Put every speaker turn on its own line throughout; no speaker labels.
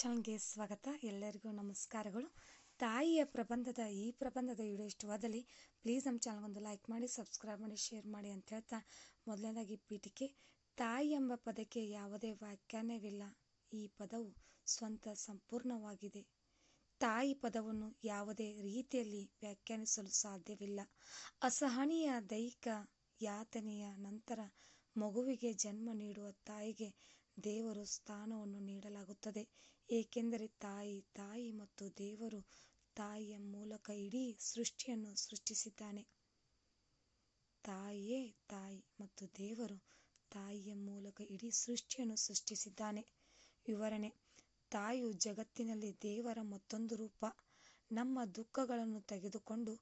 ಚಾನಲ್ಗೆ ಸ್ವಾಗತ. ಎಲ್ಲರಿಗೂ ನಮಸ್ಕಾರಗಳು. ತಾಯಿಯ ಪ್ರಬಂಧದ ಈ ಪ್ರಬಂಧದ ವಿಡಿಯೋ ಇಷ್ಟವಾದಲ್ಲಿ ಪ್ಲೀಸ್ ನಮ್ಮ ಚಾನಲ್ಗೊಂದು ಲೈಕ್ ಮಾಡಿ ಸಬ್ಸ್ಕ್ರೈಬ್ ಮಾಡಿ ಶೇರ್ ಮಾಡಿ ಅಂತ ಹೇಳ್ತಾ ಮೊದಲನೇದಾಗಿ ಪೀಠಿಕೆ ತಾಯಿ ಎಂಬ ಪದಕ್ಕೆ ಯಾವುದೇ ವ್ಯಾಖ್ಯಾನವಿಲ್ಲ. ಈ ಪದವು ಸ್ವಂತ ಸಂಪೂರ್ಣವಾಗಿದೆ. ತಾಯಿ ಪದವನ್ನು ಯಾವುದೇ ರೀತಿಯಲ್ಲಿ ವ್ಯಾಖ್ಯಾನಿಸಲು ಸಾಧ್ಯವಿಲ್ಲ. ಅಸಹನೀಯ ದೈಹಿಕ ಯಾತನೆಯ ನಂತರ ಮಗುವಿಗೆ ಜನ್ಮ ನೀಡುವ ತಾಯಿಗೆ ದೇವರು ಸ್ಥಾನವನ್ನು ನೀಡಲಾಗುತ್ತದೆ. ಏಕೆಂದರೆ ತಾಯಿ ತಾಯಿ ಮತ್ತು ದೇವರು ತಾಯಿಯ ಮೂಲಕ ಇಡೀ ಸೃಷ್ಟಿಯನ್ನು ಸೃಷ್ಟಿಸಿದ್ದಾನೆ. ತಾಯಿಯೇ ತಾಯಿ ಮತ್ತು ದೇವರು ತಾಯಿಯ ಮೂಲಕ ಇಡೀ ಸೃಷ್ಟಿಯನ್ನು ಸೃಷ್ಟಿಸಿದ್ದಾನೆ. ವಿವರಣೆ ತಾಯಿಯು ಜಗತ್ತಿನಲ್ಲಿ ದೇವರ ಮತ್ತೊಂದು ರೂಪ. ನಮ್ಮ ದುಃಖಗಳನ್ನು ತೆಗೆದುಕೊಂಡು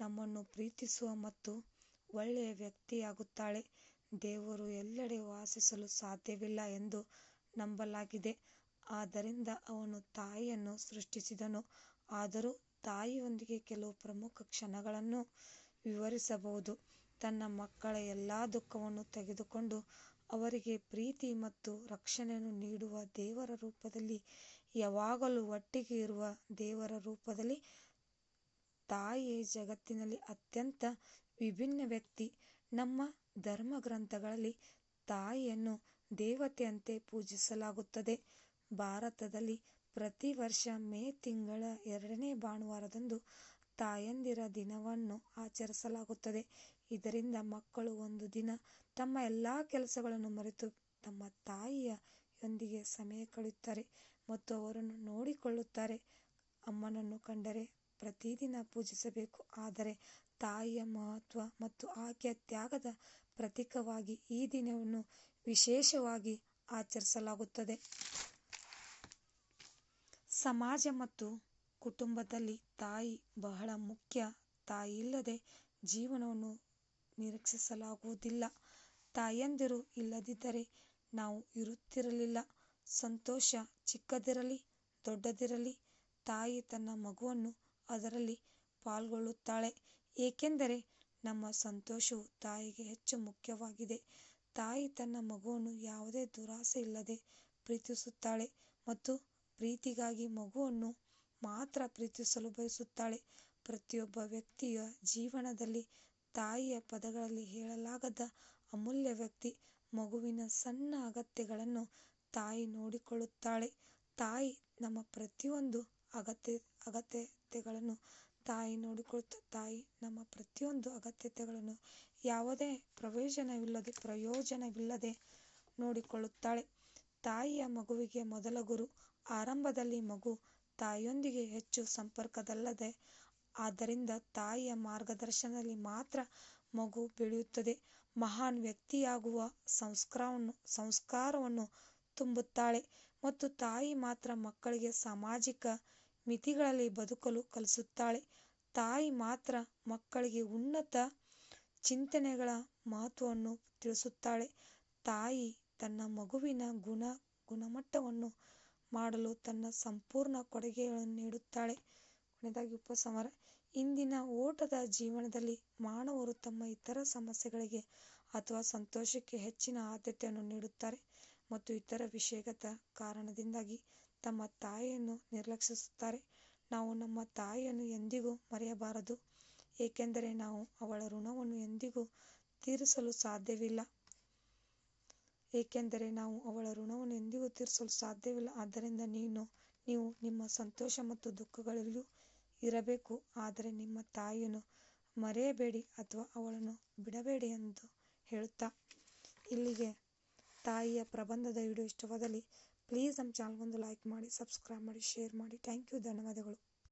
ನಮ್ಮನ್ನು ಪ್ರೀತಿಸುವ ಮತ್ತು ಒಳ್ಳೆಯ ವ್ಯಕ್ತಿಯಾಗುತ್ತಾಳೆ. ದೇವರು ಎಲ್ಲೆಡೆ ವಾಸಿಸಲು ಸಾಧ್ಯವಿಲ್ಲ ಎಂದು ನಂಬಲಾಗಿದೆ. ಆದ್ದರಿಂದ ಅವನು ತಾಯಿಯನ್ನು ಸೃಷ್ಟಿಸಿದನು. ಆದರೂ ತಾಯಿಯೊಂದಿಗೆ ಕೆಲವು ಪ್ರಮುಖ ಕ್ಷಣಗಳನ್ನು ವಿವರಿಸಬಹುದು. ತನ್ನ ಮಕ್ಕಳ ಎಲ್ಲಾ ದುಃಖವನ್ನು ತೆಗೆದುಕೊಂಡು ಅವರಿಗೆ ಪ್ರೀತಿ ಮತ್ತು ರಕ್ಷಣೆಯನ್ನು ನೀಡುವ ದೇವರ ರೂಪದಲ್ಲಿ, ಯಾವಾಗಲೂ ಒಟ್ಟಿಗೆ ಇರುವ ದೇವರ ರೂಪದಲ್ಲಿ ತಾಯಿಯೇ ಜಗತ್ತಿನಲ್ಲಿ ಅತ್ಯಂತ ವಿಭಿನ್ನ ವ್ಯಕ್ತಿ. ನಮ್ಮ ಧರ್ಮ ಗ್ರಂಥಗಳಲ್ಲಿ ತಾಯಿಯನ್ನು ದೇವತೆಯಂತೆ ಪೂಜಿಸಲಾಗುತ್ತದೆ. ಭಾರತದಲ್ಲಿ ಪ್ರತಿ ವರ್ಷ ಮೇ ತಿಂಗಳ ಎರಡನೇ ಭಾನುವಾರದಂದು ತಾಯಂದಿರ ದಿನವನ್ನು ಆಚರಿಸಲಾಗುತ್ತದೆ. ಇದರಿಂದ ಮಕ್ಕಳು ಒಂದು ದಿನ ತಮ್ಮ ಎಲ್ಲ ಕೆಲಸಗಳನ್ನು ಮರೆತು ತಮ್ಮ ತಾಯಿಯೊಂದಿಗೆ ಸಮಯ ಕಳೆಯುತ್ತಾರೆ ಮತ್ತು ಅವರನ್ನು ನೋಡಿಕೊಳ್ಳುತ್ತಾರೆ. ಅಮ್ಮನನ್ನು ಕಂಡರೆ ಪ್ರತಿದಿನ ಪೂಜಿಸಬೇಕು. ಆದರೆ ತಾಯಿಯ ಮಹತ್ವ ಮತ್ತು ಆಕೆಯ ತ್ಯಾಗದ ಪ್ರತೀಕವಾಗಿ ಈ ದಿನವನ್ನು ವಿಶೇಷವಾಗಿ ಆಚರಿಸಲಾಗುತ್ತದೆ. ಸಮಾಜ ಮತ್ತು ಕುಟುಂಬದಲ್ಲಿ ತಾಯಿ ಬಹಳ ಮುಖ್ಯ. ತಾಯಿಯಿಲ್ಲದೆ ಜೀವನವನ್ನು ನಿರೀಕ್ಷಿಸಲಾಗುವುದಿಲ್ಲ. ತಾಯಂದಿರು ಇಲ್ಲದಿದ್ದರೆ ನಾವು ಇರುತ್ತಿರಲಿಲ್ಲ. ಸಂತೋಷ ಚಿಕ್ಕದಿರಲಿ, ದೊಡ್ಡದಿರಲಿ, ತಾಯಿ ತನ್ನ ಮಗುವನ್ನು ಅದರಲ್ಲಿ ಪಾಲ್ಗೊಳ್ಳುತ್ತಾಳೆ. ಏಕೆಂದರೆ ನಮ್ಮ ಸಂತೋಷವು ತಾಯಿಗೆ ಹೆಚ್ಚು ಮುಖ್ಯವಾಗಿದೆ. ತಾಯಿ ತನ್ನ ಮಗುವನ್ನು ಯಾವುದೇ ದುರಾಸೆ ಇಲ್ಲದೆ ಪ್ರೀತಿಸುತ್ತಾಳೆ ಮತ್ತು ಪ್ರೀತಿಗಾಗಿ ಮಗುವನ್ನು ಮಾತ್ರ ಪ್ರೀತಿಸಲು ಬಯಸುತ್ತಾಳೆ. ಪ್ರತಿಯೊಬ್ಬ ವ್ಯಕ್ತಿಯ ಜೀವನದಲ್ಲಿ ತಾಯಿಯ ಪದಗಳಲ್ಲಿ ಹೇಳಲಾಗದ ಅಮೂಲ್ಯ ವ್ಯಕ್ತಿ ಮಗುವಿನ ಸಣ್ಣ ಅಗತ್ಯಗಳನ್ನು ತಾಯಿ ನೋಡಿಕೊಳ್ಳುತ್ತಾಳೆ. ತಾಯಿ ನಮ್ಮ ಪ್ರತಿಯೊಂದು ಅಗತ್ಯ ಅಗತ್ಯತೆಗಳನ್ನು ತಾಯಿ ನೋಡಿಕೊಳ್ಳುತ್ತ ತಾಯಿ ನಮ್ಮ ಪ್ರತಿಯೊಂದು ಅಗತ್ಯತೆಗಳನ್ನು ಯಾವುದೇ ಪ್ರಯೋಜನವಿಲ್ಲದೆ ಪ್ರಯೋಜನವಿಲ್ಲದೆ ನೋಡಿಕೊಳ್ಳುತ್ತಾಳೆ. ತಾಯಿಯ ಮಗುವಿಗೆ ಮೊದಲ ಗುರು, ಆರಂಭದಲ್ಲಿ ಮಗು ತಾಯಿಯೊಂದಿಗೆ ಹೆಚ್ಚು ಸಂಪರ್ಕದಲ್ಲದೆ, ಆದ್ದರಿಂದ ತಾಯಿಯ ಮಾರ್ಗದರ್ಶನದಲ್ಲಿ ಮಾತ್ರ ಮಗು ಬೆಳೆಯುತ್ತದೆ. ಮಹಾನ್ ವ್ಯಕ್ತಿಯಾಗುವ ಸಂಸ್ಕಾರವನ್ನು ಸಂಸ್ಕಾರವನ್ನು ತುಂಬುತ್ತಾಳೆ ಮತ್ತು ತಾಯಿ ಮಾತ್ರ ಮಕ್ಕಳಿಗೆ ಸಾಮಾಜಿಕ ಮಿತಿಗಳಲ್ಲಿ ಬದುಕಲು ಕಲಿಸುತ್ತಾಳೆ. ತಾಯಿ ಮಾತ್ರ ಮಕ್ಕಳಿಗೆ ಉನ್ನತ ಚಿಂತನೆಗಳ ಮಹತ್ವವನ್ನು ತಿಳಿಸುತ್ತಾಳೆ. ತಾಯಿ ತನ್ನ ಮಗುವಿನ ಗುಣ, ಗುಣಮಟ್ಟವನ್ನು ಮಾಡಲು ತನ್ನ ಸಂಪೂರ್ಣ ಕೊಡುಗೆಗಳನ್ನು ನೀಡುತ್ತಾಳೆ. ಉಪಸಮರ ಇಂದಿನ ಓಟದ ಜೀವನದಲ್ಲಿ ಮಾನವರು ತಮ್ಮ ಇತರ ಸಮಸ್ಯೆಗಳಿಗೆ ಅಥವಾ ಸಂತೋಷಕ್ಕೆ ಹೆಚ್ಚಿನ ಆದ್ಯತೆಯನ್ನು ನೀಡುತ್ತಾರೆ ಮತ್ತು ಇತರ ವಿಷಯಗತ ಕಾರಣದಿಂದಾಗಿ ತಮ್ಮ ತಾಯಿಯನ್ನು ನಿರ್ಲಕ್ಷಿಸುತ್ತಾರೆ. ನಾವು ನಮ್ಮ ತಾಯಿಯನ್ನು ಎಂದಿಗೂ ಮರೆಯಬಾರದು. ಏಕೆಂದರೆ ನಾವು ಅವಳ ಋಣವನ್ನು ಎಂದಿಗೂ ತೀರಿಸಲು ಸಾಧ್ಯವಿಲ್ಲ. ಏಕೆಂದರೆ ನಾವು ಅವಳ ಋಣವನ್ನು ಎಂದಿಗೂ ತೀರಿಸಲು ಸಾಧ್ಯವಿಲ್ಲ. ಆದ್ದರಿಂದ ನೀನು, ನೀವು ನಿಮ್ಮ ಸಂತೋಷ ಮತ್ತು ದುಃಖಗಳಲ್ಲೂ ಇರಬೇಕು. ಆದರೆ ನಿಮ್ಮ ತಾಯಿಯನ್ನು ಮರೆಯಬೇಡಿ ಅಥವಾ ಅವಳನ್ನು ಬಿಡಬೇಡಿ ಎಂದು ಹೇಳುತ್ತಾ ಇಲ್ಲಿಗೆ ತಾಯಿಯ ಪ್ರಬಂಧದ ವಿಡಿಯೋ ಇಷ್ಟವಾದಲ್ಲಿ ಪ್ಲೀಸ್ ನಮ್ಮ ಚಾನಲ್ಗೊಂದು ಲೈಕ್ ಮಾಡಿ ಸಬ್ಸ್ಕ್ರೈಬ್ ಮಾಡಿ ಶೇರ್ ಮಾಡಿ. ಥ್ಯಾಂಕ್ ಯು ಧನ್ಯವಾದಗಳು.